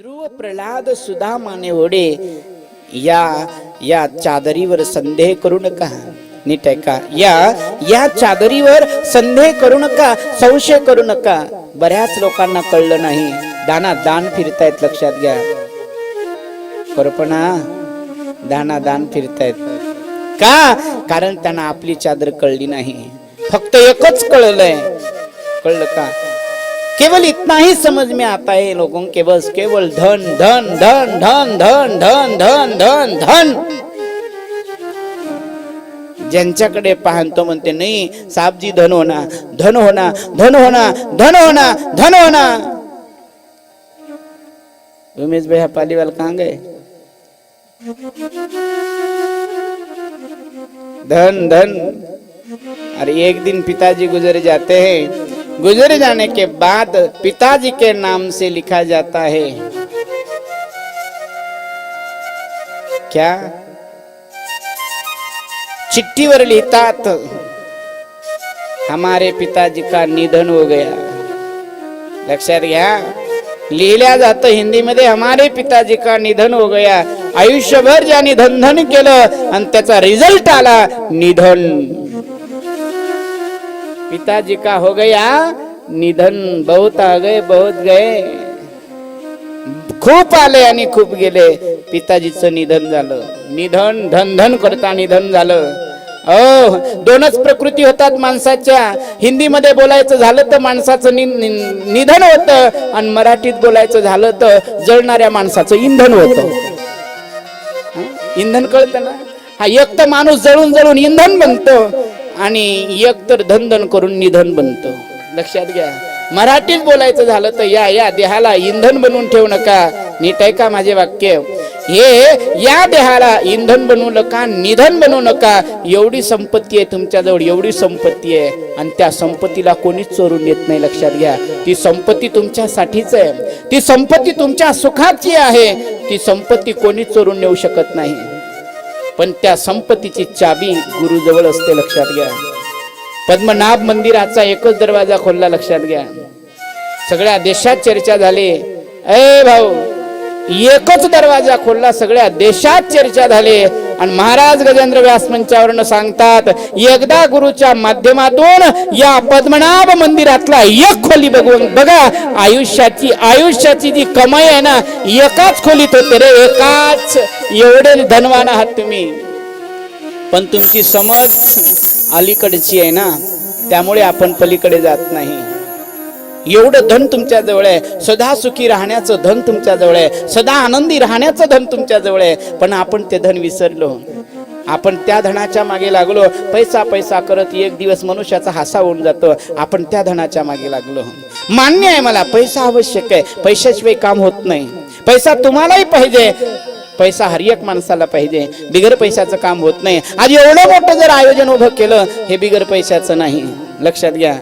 ध्रुव प्रल्हाद सुदामाने ओढे. या या चादरीवर संदेह करू नका. नीट आहे का या या चादरीवर संदेह करू नका. संशय करू नका. बऱ्याच लोकांना कळलं नाही. दाना दान फिरतायत लक्षात घ्या. करपणा दाना दान फिरतायत. का? कारण त्यांना आपली चादर कळली नाही. फक्त एकच कळलंय. कळलं का? केवल इतना ही समझ में आता है लोगों के बस केवल धन धन धन धन धन धन धन धन धन। ज्यांच्याकडे पाहतो म्हणते नाही साबजी धन होना धन होना धन होना धन होना धन होना. उमेश भैया पालीवाल कहाँ गए धन धन। अरे एक दिन पिताजी गुजर जाते हैं। गुजर जाने के बाद पिताजी के नाम से लिखा जाता है। क्या? चिट्ठीवर लिहितात। हमारे पिताजी का निधन हो गया। लक्षात घ्या। लिहिल्या जातं हिंदीमध्ये हमारे पिताजी का निधन हो गया। आयुष्यभर ज्यांनी धनधन केलं आणि त्याचा रिझल्ट आला निधन। पिताजी का हो गया? निधन बहुत आ गए बहुत गए. खूप आले आणि खूप गेले. पिताजीचं निधन झालं. निधन धनधन करता निधन झालं. ओ दोनच प्रकृती होतात माणसाच्या. हिंदीमध्ये बोलायचं झालं तर माणसाचं नि- नि- निधन होतं आणि मराठीत बोलायचं झालं तर जळणाऱ्या माणसाचं इंधन होतं. इंधन कळतं ना? हा एक तर माणूस जळून जळून इंधन बनतो. आणि एक तर धनधन करून निधन बनतो. लक्षात घ्या. मराठीत बोलायचं झालं तर या या देहाला इंधन बनवून ठेवू नका. नीट आहे का माझे वाक्य? हे या देहाला इंधन बनवू नका निधन बनवू नका. एवढी संपत्ती आहे तुमच्याजवळ एवढी संपत्ती आहे. आणि त्या संपत्तीला कोणीच चोरून येत नाही लक्षात घ्या. ती संपत्ती तुमच्यासाठीच आहे. ती संपत्ती तुमच्या सुखाची आहे. ती संपत्ती कोणीच चोरून नेऊ शकत नाही. पण त्या संपत्तीची चाबी गुरुजवळ असते लक्षात घ्या. पद्मनाभ मंदिराचा एकच दरवाजा खोलला लक्षात घ्या. सगळ्या देशात चर्चा झाली. ए भाऊ एकच दरवाजा खोलला सगळ्या देशात चर्चा झाली. आणि महाराज गजेंद्र व्यास मंचावरनं सांगतात एकदा गुरुच्या माध्यमातून या पद्मनाभ मंदिरातला एक खोली बघून बघा आयुष्याची आयुष्याची जी कमाई आहे ना एकाच खोलीत होते रे एकाच. एवढे धनवान आहात तुम्ही. पण तुमची समज अलीकडची आहे ना त्यामुळे आपण पलीकडे जात नाही. एवढं धन तुमच्या जवळ आहे. सदा सुखी राहण्याचं धन तुमच्या जवळ आहे. सदा आनंदी राहण्याचं धन तुमच्या जवळ आहे. पण आपण ते धन विसरलो. आपण त्या धनाच्या मागे लागलो. पैसा पैसा करत एक दिवस मनुष्याचा हासा होऊन जातो. आपण त्या धनाच्या मागे लागलो. मान्य आहे मला पैसा आवश्यक आहे. पैशाशिवाय काम होत नाही. पैसा तुम्हालाही पाहिजे. पैसा हर एक माणसाला पाहिजे. बिगर पैशाचं काम होत नाही. आज एवढं मोठं जर आयोजन उभं केलं हे बिगर पैशाचं नाही. लक्षात घ्या.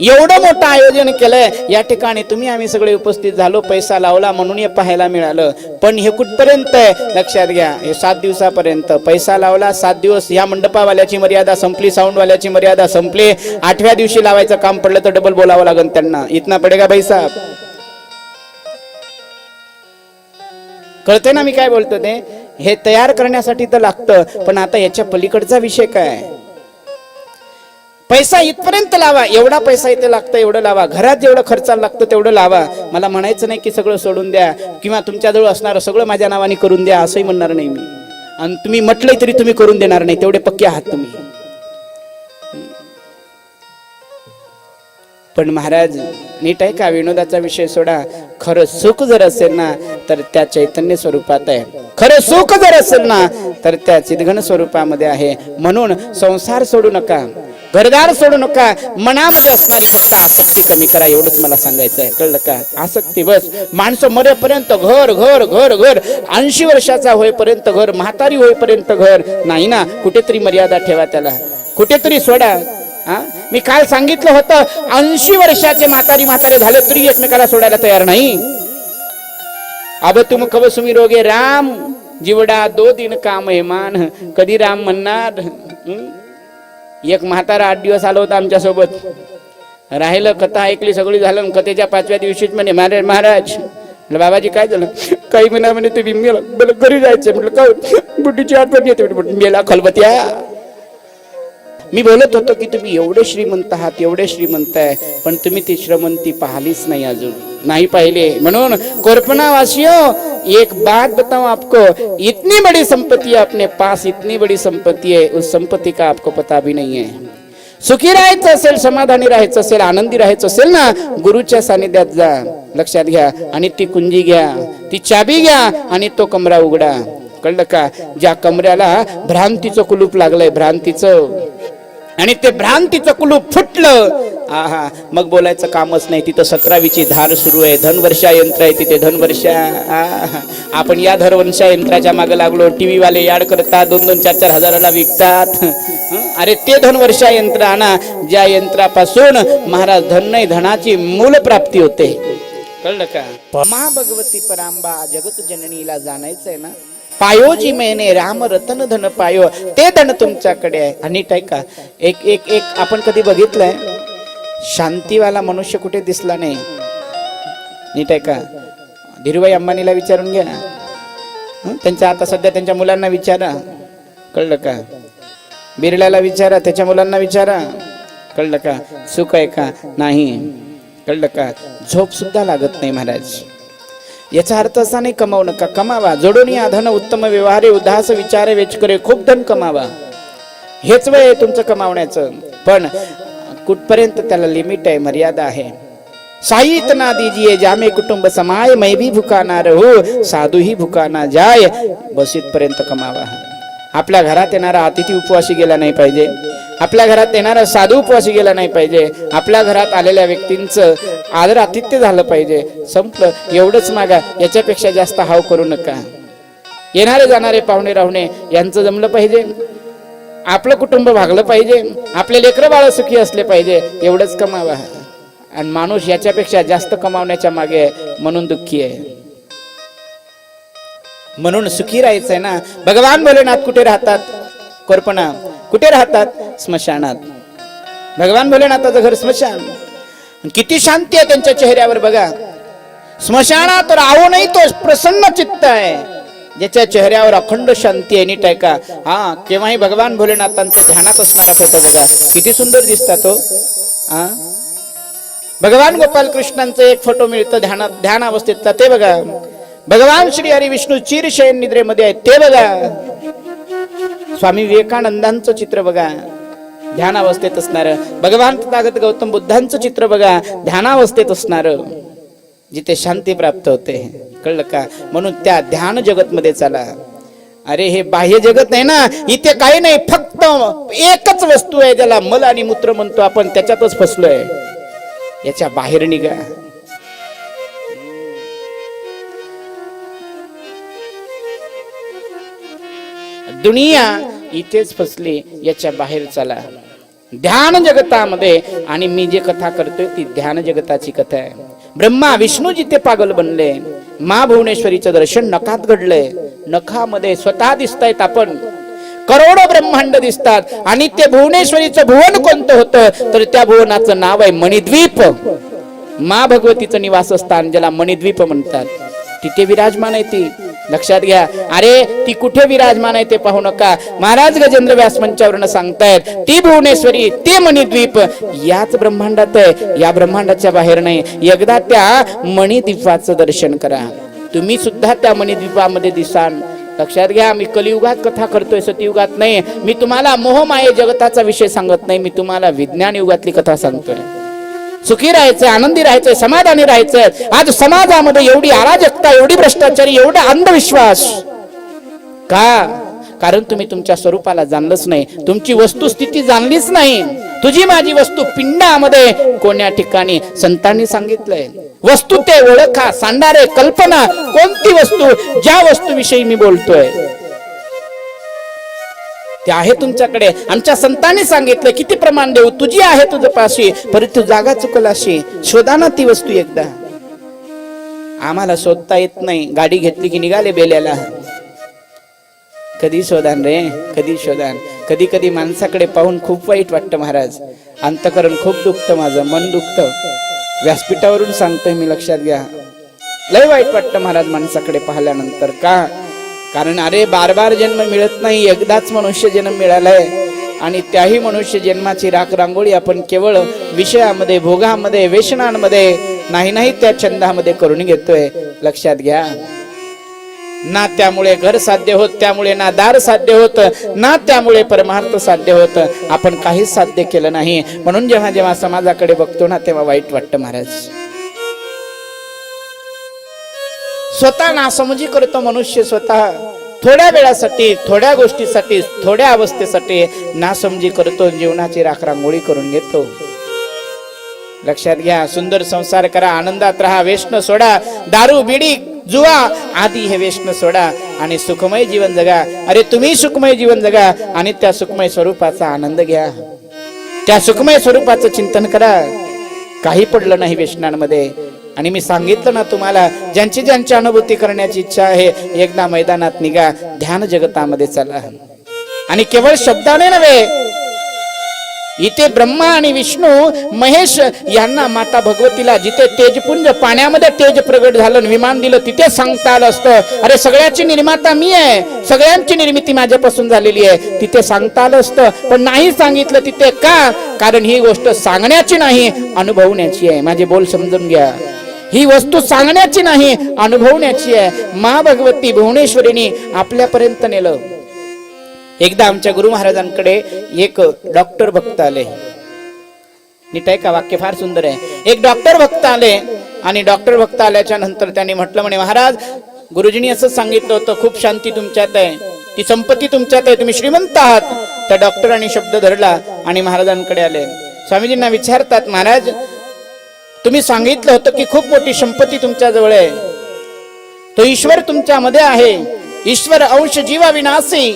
एवढं मोठं आयोजन केलंय या ठिकाणी तुम्ही आम्ही सगळे उपस्थित झालो पैसा लावला म्हणून हे पाहायला मिळालं. पण हे कुठपर्यंत आहे? लक्षात घ्या हे सात दिवसापर्यंत. पैसा लावला सात दिवस या मंडपावाल्याची मर्यादा संपली साऊंडवाल्याची मर्यादा संपली. आठव्या दिवशी लावायचं काम पडलं तर डबल बोलावं लागेल त्यांना. इतना पडेगा पैसा कळते ना मी काय बोलतो ते? हे तयार करण्यासाठी तर लागतं पण आता याच्या पलीकडचा विषय काय? पैसा इथपर्यंत लावा एवढा पैसा इथे लागतं एवढं लावा. घरात जेवढं खर्चाला लागतं तेवढं लावा. मला म्हणायचं नाही की सगळं सोडून द्या किंवा तुमच्याजवळ असणारं सगळं माझ्या नावाने करून द्या असंही म्हणणार नाही मी. आणि तुम्ही म्हटलंय तरी तुम्ही करून देणार नाही तेवढे पक्के आहात तुम्ही. पण महाराज नीट आहे का? विनोदाचा विषय सोडा. खरं सुख जर असेल ना तर त्या चैतन्य स्वरूपात आहे. खरं सुख जर असेल ना तर त्या चिदघन स्वरूपामध्ये आहे. म्हणून संसार सोडू नका. घरदार सोडू नका मनामध्ये असणारी फक्त आसक्ती कमी करा एवढंच मला सांगायचं आहे कळलं का? आसक्ती बस. माणसं मरेपर्यंत घर घर घर घर. ऐंशी वर्षाचा होईपर्यंत घर म्हातारी होईपर्यंत घर. नाही ना? कुठेतरी मर्यादा ठेवा त्याला. कुठेतरी सोडा. हा मी काल सांगितलं होतं ऐंशी वर्षाचे म्हातारी म्हातारे झाले तरी एकमेकाला सोडायला तयार नाही. अब तुम कब सुमी रोगे? राम. जिवडा दो दिन काम हेमान कधी राम म्हणणार? एक म्हातारा आठ दिवस आला होता आमच्यासोबत राहिलं कथा ऐकली सगळी झालं कथेच्या पाचव्या दिवशीच म्हणे महाराज. महाराज बाबाजी काय झालं? काही म्हणा म्हणे तुम्ही मेला. मला घरी जायचं म्हटलं का बुटीची आठवण येते. मेला खलबत्या. मी बोलत होतो की तुम्ही एवढे श्रीमंत आहात एवढे श्रीमंत आहे पण तुम्ही ती श्रीमंती पाहिलीच नाही अजून. नाही पाहिले. म्हणून कोरपना एक बात बताऊं आपको इतनी बड़ी संपत्ति है अपने पास इतनी बड़ी संपत्ति है उस संपत्ति का आपको पता भी नहीं है। सुखी राहायचं असेल समाधानी राहायचं असेल आनंदी राहायचं असेल ना गुरुच्या सानिध्यात जा लक्षात घ्या आणि ती कुंजी घ्या ती चाबी घ्या आणि तो कमरा उघडा. कळलं का? ज्या कमऱ्याला भ्रांतीचं कुलूप लागलंय भ्रांतीचं आणि ते भ्रांतीचं कुलूप फुटलं. आहा मग बोलायचं कामच नाही. तिथं सतरावीची धार सुरू आहे. धनवर्षा यंत्र आहे तिथे. धनवर्षा. आपण या धनवर्षा यंत्राच्या मागे लागलो. टीव्ही वाले याड करतात. दोन दोन चार चार हजाराला विकतात? अरे ते धनवर्षा यंत्र आणा. ज्या यंत्रापासून महाराज धन नाही धनाची मूल प्राप्ती होते. कळलं का? महाभगवती परांबा जगत जननीला जाणायचंय ना? पायोजी मेने राम रतन धन पायो ते धन तुमच्याकडे आहे. आणि का एक एक एक आपण कधी बघितलंय शांतीवाला मनुष्य कुठे दिसला नाही. नीट आहे का? धीरूभाई अंबानीला विचारून घ्या त्यांच्या आता सध्या त्यांच्या मुलांना विचारा. कळलं का? बिर्ल्याला विचारा त्याच्या मुलांना विचारा. कळलं का? सुख आहे का? नाही. कळलं का? झोप सुद्धा लागत नाही महाराज. याचा अर्थ असा नाही कमावू नका. कमावा. जोडून या धन उत्तम व्यवहारे उदास विचारे वेचकरे खूप धन कमावा. हेच वय आहे तुमचं कमावण्याचं. पण कुठपर्यंत त्याला लिमिट आहे मर्यादा आहे. साई ना दीजिए जामे कुटुंब समाय मैं भी रहू साधू ही जाय. बस इथपर्यंत कमावा. आपल्या घरात येणारा अतिथी उपवासी गेला नाही पाहिजे. आपल्या घरात येणारा साधू उपवासी गेला नाही पाहिजे. आपल्या घरात आलेल्या व्यक्तींचं आदर आतिथ्य झालं पाहिजे. संपलं. एवढंच मागा. याच्यापेक्षा जास्त हाव करू नका. येणारे जाणारे पाहुणे राहुणे यांचं जमलं पाहिजे. आपलं कुटुंब भागलं पाहिजे. आपले लेकरं बाळ सुखी असले पाहिजे. एवढंच कमावा. आणि माणूस याच्यापेक्षा जास्त कमावण्याच्या मागे आहे, म्हणून दुःखी आहे. म्हणून सुखी राहायचंय ना. भगवान भोलेनाथ कुठे राहतात? कोरपणा. कुठे राहतात? स्मशानात. भगवान भोलेनाथाचं घर स्मशान. किती शांती आहे त्यांच्या चेहऱ्यावर बघा. स्मशानात राहूनही तो प्रसन्न चित्त आहे. ज्याच्या चेहऱ्यावर अखंड शांती आहे नीट आहे का? हा केव्हाही भगवान भोलेनाथांच्या ध्यानात असणारा फोटो बघा. किती सुंदर दिसतात तो. हा? भगवान गोपाल कृष्णांचं एक फोटो मिळतं ध्यानात ध्यान अवस्थेतला ते बघा. भगवान श्री हरी विष्णू चीरशयन निद्रेमध्ये आहेत. ते बघा. स्वामी विवेकानंदांचं चित्र बघा. ध्यानावस्थेत असणार. भगवान तथागत गौतम बुद्धांचं चित्र बघा. ध्यानावस्थेत असणार. जिथे शांती प्राप्त होते. कळलं का? म्हणून त्या ध्यान जगत मध्ये चला. अरे हे बाह्य जगत आहे ना? इथे काही नाही. फक्त एकच वस्तू आहे ज्याला मल आणि मूत्र म्हणतो. आपण त्याच्यातच फसलोय. याच्या बाहेर निघा. दुनिया इथेच फसली याच्या बाहेर चला. ध्यान जगतामध्ये आणि मी जे कथा करतोय ती ध्यान जगताची कथा आहे. ब्रह्मा विष्णू जिथे पागल बनले मा भुवनेश्वरीचं दर्शन नखात घडलंय. नखामध्ये स्वतः दिसतायत आपण. करोडो ब्रह्मांड दिसतात आणि ते भुवनेश्वरीचं भुवन कोणतं होतं? तर त्या भुवनाचं नाव आहे मणिद्वीप. मा भगवतीचं निवासस्थान ज्याला मणिद्वीप म्हणतात. तिथे विराजमान आहे ती. लक्षात घ्या. अरे ती कुठे विराजमान आहे ते पाहू नका. महाराज गजेंद्र व्यास मंचावरनं सांगतायत ती भुवनेश्वरी ते मणिद्वीप याच ब्रह्मांडात आहे. या ब्रह्मांडाच्या बाहेर नाही. एकदा त्या मणिद्वीपाचं दर्शन करा. तुम्ही सुद्धा त्या मणिद्वीपामध्ये दिसान लक्षात घ्या मी कलियुगात कथा करतोय सतयुगात नाही. मी तुम्हाला मोहमाये जगताचा विषय सांगत नाही. मी तुम्हाला विज्ञान युगातली कथा सांगतोय. सुखी राहायचंय आनंदी राहायचंय समाधानी राहायचंय आज समाजामध्ये एवढी अराजकता एवढी भ्रष्टाचारी एवढा अंधविश्वास. का? कारण तुम्ही तुमच्या स्वरूपाला जाणलंच नाही. तुमची वस्तुस्थिती जाणलीच नाही. तुझी माझी वस्तू पिंडामध्ये कोण्या ठिकाणी संतांनी सांगितलंय? वस्तू ते ओळखा सांडारे कल्पना कोणती वस्तू? ज्या वस्तूविषयी मी बोलतोय. ते आहे तुमच्याकडे. आमच्या संतांनी सांगितलं किती प्रमाण देऊ? तुझी आहे तुझं पाशी परंतु जागा चुकलाशी. शोधा ना ती वस्तू एकदा. आम्हाला शोधता येत नाही. गाडी घेतली की निघाले बेल्याला. कधी शोधान रे? कधी शोधान? कधी कधी माणसाकडे पाहून खूप वाईट वाटतं महाराज. अंतकरण खूप दुखतं माझं मन दुखतं. व्यासपीठावरून सांगतोय मी लक्षात घ्या. लय वाईट वाटतं महाराज माणसाकडे पाहिल्यानंतर. का? कारण अरे बार बार जन्म मिळत नाही एकदाच मनुष्य जन्म मिळालाय. आणि त्याही मनुष्य जन्माची राख रांगोळी आपण केवळ विषयामध्ये भोगामध्ये व्यसनांमध्ये नाही नाही त्या छंदामध्ये करून घेतोय. लक्षात घ्या. ना त्यामुळे घर साध्य होत त्यामुळे ना दार साध्य होत ना त्यामुळे परमार्थ साध्य होत. आपण काहीच साध्य केलं नाही. म्हणून जेव्हा जेव्हा समाजाकडे बघतो ना तेव्हा वाईट वाटतं महाराज. स्वतः नासमजी करतो मनुष्य स्वतः. थोड्या वेळासाठी थोड्या गोष्टीसाठी थोड्या अवस्थेसाठी नासमजी करतो जीवनाची राखरांगोळी करून घेतो. लक्षात घ्या सुंदर संसार करा आनंदात राहा वेष्ण सोडा दारू बिडी जुवा आधी हे वेष्ण सोडा आणि सुखमय जीवन जगा. अरे तुम्ही सुखमय जीवन जगा आणि त्या सुखमय स्वरूपाचा आनंद घ्या. त्या सुखमय स्वरूपाचं चिंतन करा. काही पडलं नाही वेष्णांमध्ये. आणि मी सांगितलं ना तुम्हाला ज्यांची ज्यांची अनुभूती करण्याची इच्छा आहे एकदा मैदानात निघा ध्यान जगतामध्ये चला. आणि केवळ शब्दाने नव्हे इथे ब्रह्मा आणि विष्णू महेश यांना माता भगवतीला जिथे तेजपुंज पाण्यामध्ये तेज प्रगट झालं विमान दिलं तिथे सांगता आलं असतं अरे सगळ्याची निर्माता मी आहे सगळ्यांची निर्मिती माझ्यापासून झालेली आहे. तिथे सांगता आलं असतं पण नाही सांगितलं तिथे का? कारण ही गोष्ट सांगण्याची नाही अनुभवण्याची आहे. माझे बोल समजून घ्या. ही वस्तू सांगण्याची नाही अनुभवण्याची आहे. मा भगवती भुवनेश्वरीने आपल्यापर्यंत नेलं. एकदा आमच्या गुरु महाराजांकडे एक डॉक्टर भक्त आले. नीट आहे का? वाक्य फार सुंदर आहे. एक डॉक्टर भक्त आले आणि डॉक्टर भक्त आल्याच्यानंतर त्यांनी म्हटलं म्हणे महाराज गुरुजींनी असं सांगितलं होतं खूप शांती तुमच्यात आहे. ती संपत्ती तुमच्यात आहे. तुम्ही श्रीमंत आहात. त्या डॉक्टरांनी शब्द धरला आणि महाराजांकडे आले. स्वामीजींना विचारतात महाराज तुम्ही सांगितलं होतं की खूप मोठी संपत्ती तुमच्या जवळ आहे. तो ईश्वर तुमच्यामध्ये आहे. ईश्वर अंश जीवा विनाशी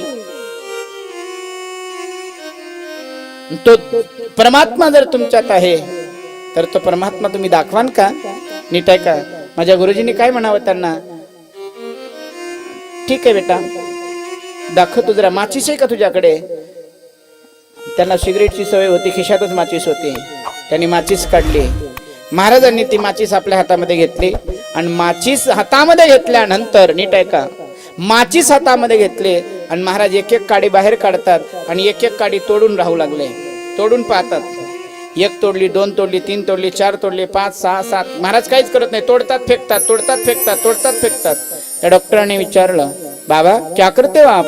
तो परमात्मा जर तुमच्यात आहे तर तो परमात्मा तुम्ही दाखवान का? नीट आहे का? माझ्या गुरुजींनी काय म्हणावं त्यांना? ठीक आहे बेटा. दाखव जरा. माचीस आहे का तुझ्याकडे? त्यांना सिगरेटची सवय होती खिशातच माचीस होती. त्यांनी माचीस काढली. महाराजांनी ती माचीस आपल्या हातामध्ये घेतली आणि माचीस हातामध्ये घेतल्यानंतर नीट आहे का माचीस हातामध्ये घेतले आणि महाराज एक एक काडी बाहेर काढतात आणि एक एक काडी तोडून राहू लागले. तोडून पाहतात. एक तोडली दोन तोडली तीन तोडली चार तोडली पाच सहा सात. महाराज काहीच करत नाही. तोडतात फेकतात तोडतात फेकतात तोडतात फेकतात. त्या डॉक्टरांनी विचारलं बाबा क्या करते हो आप?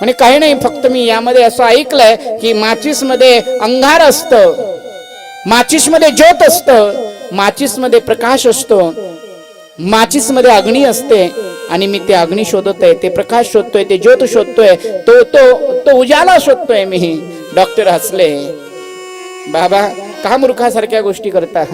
म्हणे काही नाही फक्त मी यामध्ये असं ऐकलंय की माचीसमध्ये अंगार असतं. माचीसमध्ये ज्योत असतं माचीसमध्ये प्रकाश असतो माचीसमध्ये अग्नी असते आणि मी ते अग्नी शोधत आहे ते प्रकाश शोधतोय ते ज्योत शोधतोय तो तो तो उजाला शोधतोय मी. डॉक्टर हसले. बाबा का मूर्खासारख्या गोष्टी करता?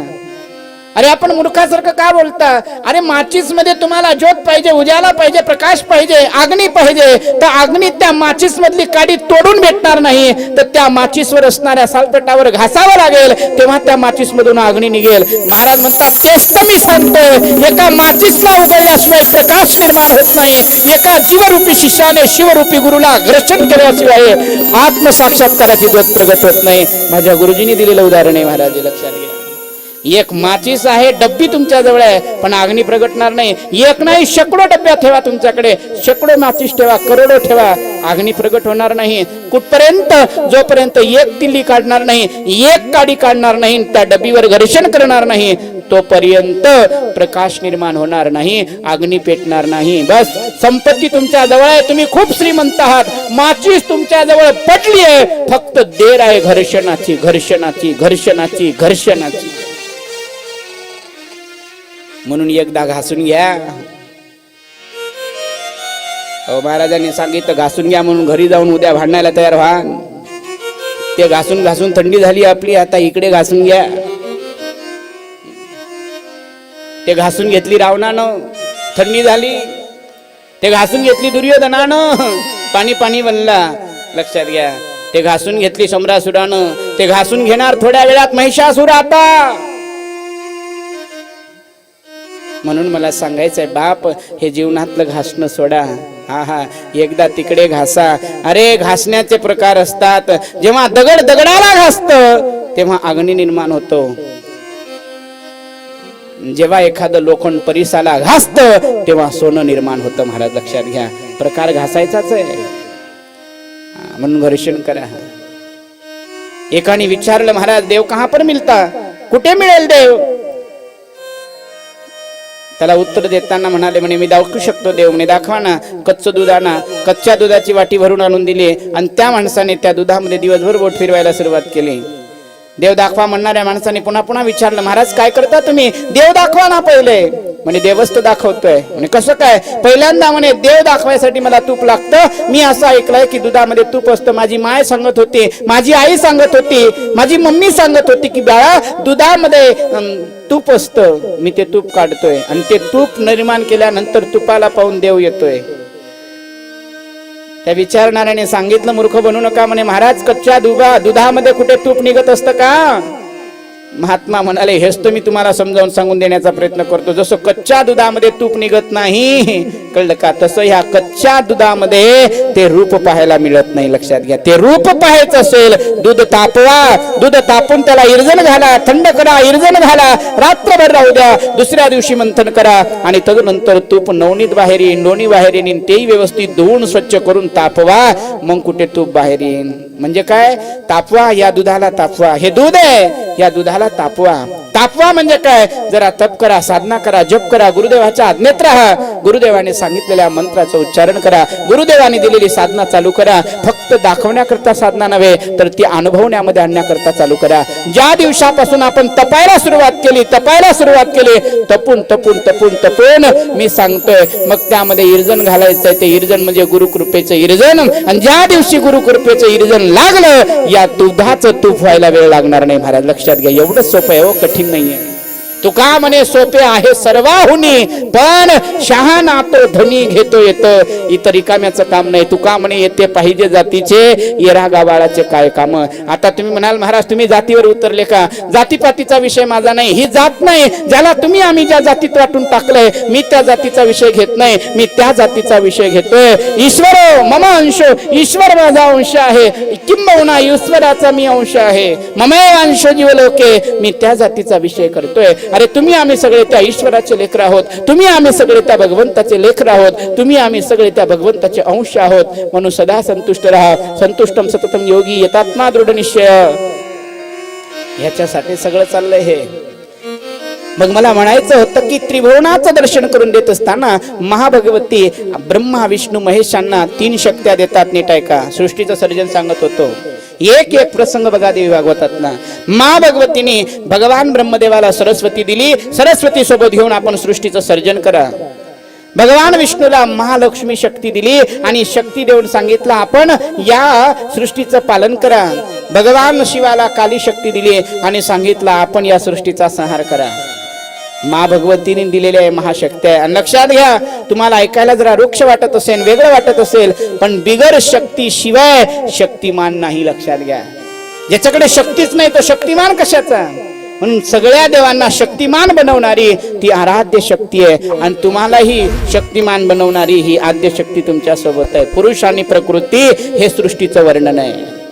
अरे आपण मूर्खासारखं का बोलता? अरे माचीसमध्ये तुम्हाला ज्योत पाहिजे उजाला पाहिजे प्रकाश पाहिजे अग्नी पाहिजे. तर अग्नी त्या माचीस मधली काडी तोडून भेटणार नाही. तर त्या माचीसवर असणाऱ्या सालपेटावर घासावं लागेल. तेव्हा त्या माचीस मधून अग्नी निघेल. महाराज म्हणतात तेच तर मी सांगतोय एका माचीसला उघडल्याशिवाय प्रकाश निर्माण होत नाही. एका जीवरूपी शिष्याने शिवरूपी गुरुला घर्षण केल्याशिवाय आत्मसाक्षात्काराची ज्योत प्रगट होत नाही. माझ्या गुरुजींनी दिलेलं उदाहरण आहे महाराज लक्षात घ्या. एक माचीस आहे डब्बी तुमच्या जवळ आहे पण अग्नी प्रगटणार नाही. एक नाही शेकडो डब्या ठेवा तुमच्याकडे. शेकडो माचीस ठेवा करोडो ठेवा. अग्नी प्रगट होणार नाही. कुठपर्यंत? जोपर्यंत एक तिल्ली काढणार नाही एक काडी काढणार नाही त्या डब्बीवर घर्षण करणार नाही तोपर्यंत प्रकाश निर्माण होणार नाही अग्नी पेटणार नाही. बस संपत्ती तुमच्या जवळ आहे तुम्ही खूप श्रीमंत आहात. माचीस तुमच्या जवळ पटली आहे. फक्त देर आहे घर्षणाची घर्षणाची घर्षणाची घर्षणाची. म्हणून एकदा घासून घ्या. अहो महाराजांनी सांगितलं घासून घ्या म्हणून घरी जाऊन उद्या भांडायला तयार व्हा. ते घासून घासून थंडी झाली आपली आता इकडे घासून घ्या. ते घासून घेतली रावणानं थंडी झाली. ते घासून घेतली दुर्योधनानं पाणी पाणी बनला लक्षात घ्या ते घासून घेतली सम्रासुरानं ते घासून घेणार थोड्या वेळात महिषासुर आता. म्हणून मला सांगायचंय बाप हे जीवनातलं घासणं सोडा. हा हा एकदा तिकडे घासा. अरे घासण्याचे प्रकार असतात. जेव्हा दगड दगडाला घासत तेव्हा अग्नी निर्माण होतो. जेव्हा एखादं लोखंड परिसाला घासत तेव्हा सोनं निर्माण होतं. महाराज लक्षात घ्या. प्रकार घासायचाच आहे. म्हणून घर्षण करा. एकाने विचारलं महाराज देव कहा पर मिळता कुठे मिळेल देव? त्याला उत्तर देताना म्हणाले म्हणे मी दाखवू शकतो देव म्हणे दाखवा ना कच्चं दूध आणा. कच्च्या दुधाची वाटी भरून आणून दिली आणि त्या माणसाने त्या दुधामध्ये दिवसभर बोट फिरवायला सुरुवात केली. देव दाखवा म्हणणाऱ्या माणसाने पुन्हा पुन्हा विचारलं महाराज काय करता तुम्ही? देव दाखवा ना पहिले. म्हणे देवस्थ दाखवतोय. म्हणे कसं काय? पहिल्यांदा म्हणे देव दाखवायसाठी मला तूप लागतं. मी असं ऐकलंय की दुधामध्ये तूप असतं. माझी माय सांगत होती माझी आई सांगत होती माझी मम्मी सांगत होती की बाळा दुधामध्ये तूप असतं. मी ते तूप काढतोय आणि ते तूप निर्माण केल्यानंतर तुपाला पाहून देव येतोय. त्या विचारणाऱ्याने सांगितलं मूर्ख बनू नका. म्हणे महाराज कच्च्या दुधा दुधामध्ये कुठे तूप निघत असतं का? महात्मा म्हणाले हेच तर मी तुम्हाला समजावून सांगून देण्याचा प्रयत्न करतो. जसं कच्च्या दुधामध्ये तूप निघत नाही कळलं का? तसं ह्या कच्च्या दुधामध्ये ते रूप पाहायला मिळत नाही लक्षात घ्या. ते रूप पाहायचं असेल दूध तापवा. दूध तापून त्याला इर्जन घाला थंड करा इर्जन घाला. रात्रभर राहू द्या दुसऱ्या दिवशी मंथन करा आणि तदनंतर तूप नवनीत बाहेर येईन लोणी बाहेर येईन तेही व्यवस्थित धुवून स्वच्छ करून तापवा. मग कुठे तूप बाहेर येईन म्हणजे काय? तापवा या दुधाला तापवा. हे दूध आहे. या दुधाला तापवा. तापवा म्हणजे काय? जरा तप करा साधना करा जप करा गुरुदेवाच्या आज्ञेत राहा गुरुदेवाने सांगितलेल्या मंत्राचं उच्चारण करा. गुरुदेवाने दिलेली साधना चालू करा. फक्त दाखवण्याकरता साधना नव्हे तर ती अनुभवण्यामध्ये आणण्याकरता चालू करा. ज्या दिवसापासून आपण तपायला सुरुवात केली तपायला सुरुवात केली तपून तपून तपून तपून मी सांगतोय मग त्यामध्ये इर्जन घालायचंय ते इर्जन म्हणजे गुरुकृपेचं इर्जन. आणि ज्या दिवशी गुरुकृपेचं इर्जन लागलं या दुधाचं तूप व्हायला वेळ लागणार नाही महाराज. लक्षात घ्या एवढं सोपं आहे हो कठीण Mình तुका म्हणे सोपे आहे सर्वाहुनी पण शहाणा तो धनी घेतो येत. इतर रिकाम्याचं काम नाही. तुका म्हणे येते पाहिजे जातीचे येरा गावाळाचे काय काम? आता तुम्ही म्हणाल महाराज तुम्ही जातीवर उतरले का? जातीपातीचा विषय माझा नाही. ही जात नाही ज्याला तुम्ही आम्ही ज्या जातीत वाटून टाकलंय मी त्या जातीचा विषय घेत नाही. मी त्या जातीचा विषय घेतोय. ईश्वर मम अंश ईश्वर माझा अंश आहे. किंबहुना ईश्वराचा मी अंश आहे. ममे अंश जीवलोके. मी त्या जातीचा विषय करतोय. अरे तुम्ही आम्ही सगळे त्या ईश्वराचे लेकर आहोत. तुम्ही आम्ही सगळे त्या भगवंताचे लेकर आहोत. तुम्ही आम्ही सगळे त्या भगवंताचे अंश आहोत. म्हणून सदा संतुष्ट राहा. संतुष्टम सततम योगी येतात्मा दृढ निश्चय. ह्याच्यासाठी सगळं चाललंय हे. मग मला म्हणायचं होतं की त्रिभुवनाचं दर्शन करून देत असताना महाभगवती ब्रह्मा विष्णू महेशांना तीन शक्त्या देतात नीट ऐका. सृष्टीचं सर्जन सांगत होतो. एक एक प्रसंग बघा देवी भागवतातला मा भगवतीने भगवान ब्रह्मदेवाला सरस्वती दिली सरस्वती सोबत घेऊन आपण सृष्टीचं सर्जन करा भगवान विष्णूला महालक्ष्मी शक्ती दिली आणि शक्ती देऊन सांगितलं आपण या सृष्टीचं पालन करा भगवान शिवाला काली शक्ती दिली आणि सांगितलं आपण या सृष्टीचा संहार करा मा भगवतीने दिलेल्या आहे महाशक्ती आहे. आणि लक्षात घ्या तुम्हाला ऐकायला जरा वृक्ष वाटत असेल वेगळं वाटत असेल पण बिगर शक्ती शिवाय शक्तिमान नाही लक्षात घ्या. ज्याच्याकडे शक्तीच नाही तो शक्तिमान कशाचा? म्हणून सगळ्या देवांना शक्तिमान बनवणारी ती आराध्य शक्ती आहे. आणि तुम्हालाही शक्तिमान बनवणारी ही आद्य शक्ती तुमच्यासोबत आहे. पुरुष आणि प्रकृती हे सृष्टीचं वर्णन आहे.